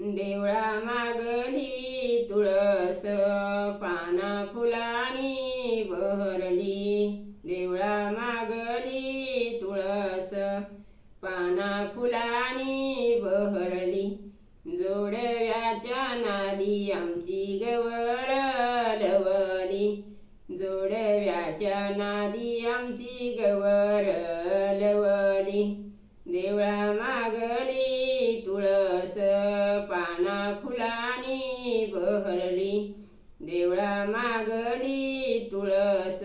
देवळा मागली तुळस पाना फुलानी बहरली. देवळा मागली तुळस पाना फुलानी बहरली. जोडव्याच्या नादी आमची गवर लवली. जोडव्याच्या नादी आमची गवर लवली. देवळा मागली बहरली देवळा मागली तुळस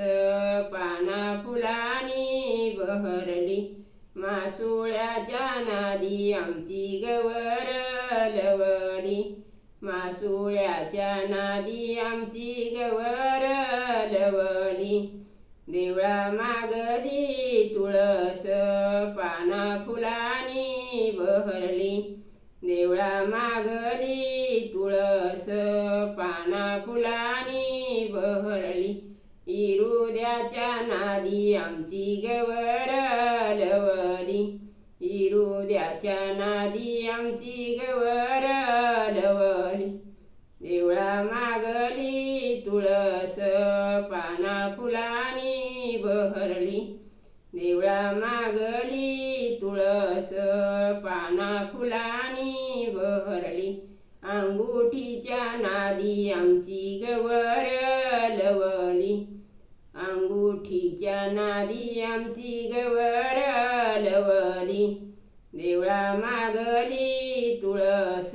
पाना फुलानी बहरली. मासुळ्याच्या नादी आमची गवर लवली. मासुळ्याच्या नादी आमची गवर लवली. देवळा मागली तुळस पाना फुलानी बहरली. देवळा मागली तुळस पाना फुलानी बहरली. इरुद्याच्या नादी आमची गवर लवली. इरुद्याच्या नादी आमची गवर लवली. देवळा मागली तुळस पाना फुलानी बहरली. देवळा मागली तुळस पाना फुलानी बहरली. अंगुठीच्या नादी आमची गवर लवली. अंगुठीच्या नादी आमची गवर लवली. देवळा मागली तुळस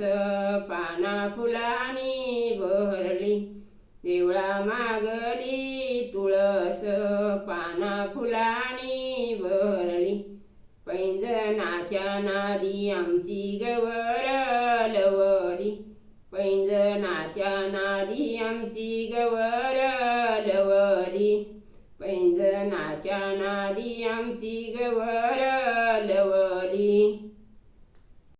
पाना फुलानी बहरली. देवळा मागली कस पाना फुलानी बहरली पैंजनाच्या नादी आमची गवर लवली. पैंजनाच्या नादी आमची गवर लवली. पैंजनाच्या नादी आमची गवर